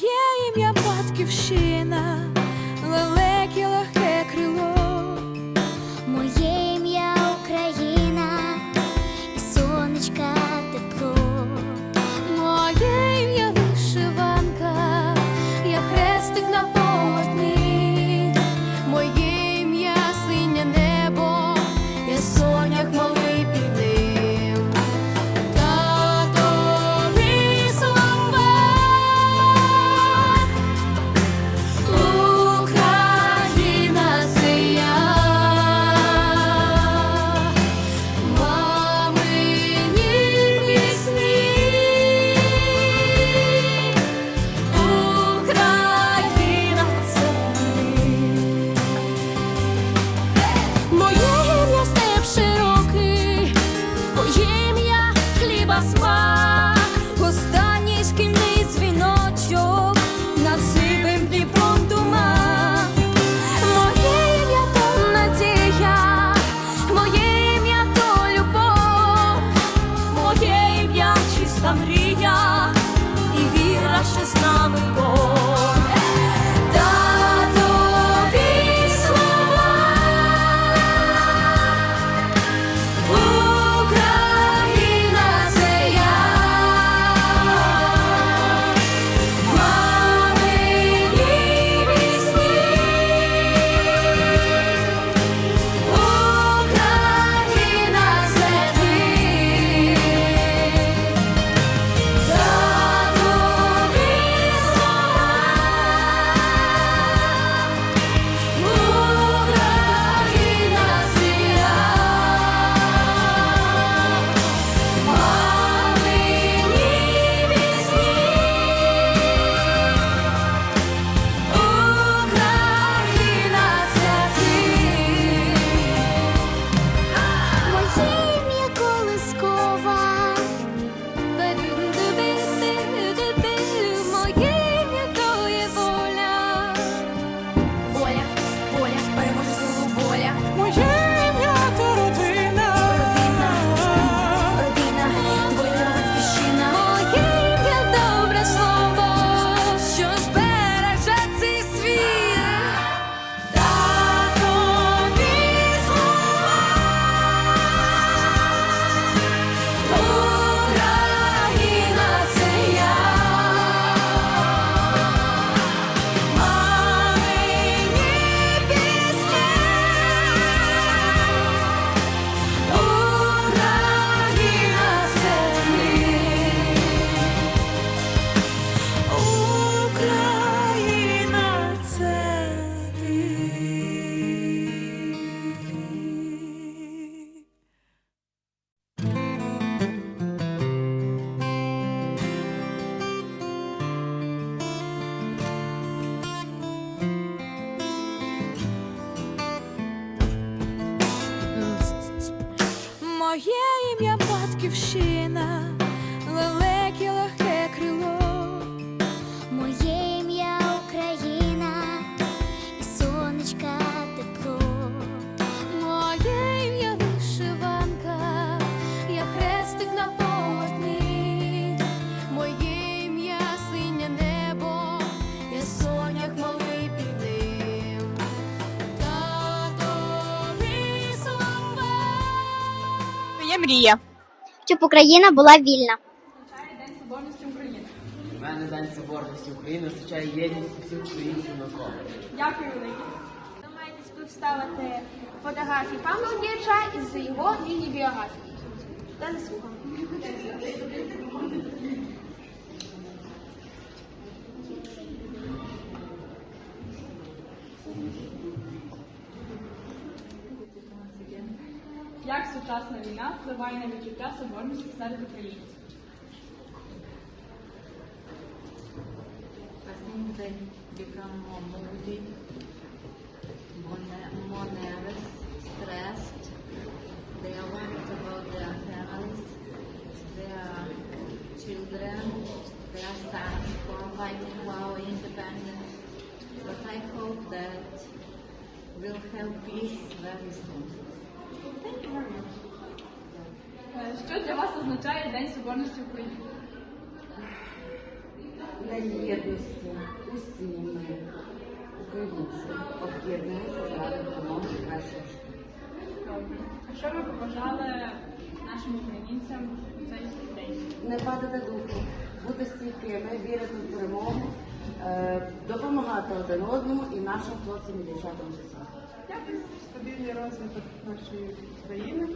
yeah. Oh, yeah. Моя мрія. Щоб Україна була вільна. У мене День соборності України означає єдність усіх українців навколо. Дякую велике. Ви маєте співставити фотографії Павла Діяча із його лінії біографії. Та заслухаємо. Як сучасна війна впливає на відчуття соборності серед українців? Paziente become moody, more nervous, stressed. They are worried about their families, their children. They are sad for fighting for our independence. But I hope that we'll have peace very soon. Що для вас означає День Соборності України? День єдності усі ми, українці, об'єднуємося заради допомоги кращого. А що ви побажали нашим українцям в цей день? Не падати духу, бути стійкими, вірити в перемогу, е, допомагати один одному і нашим хлопцям і дівчатам життя. Стабільний розвиток нашої країни,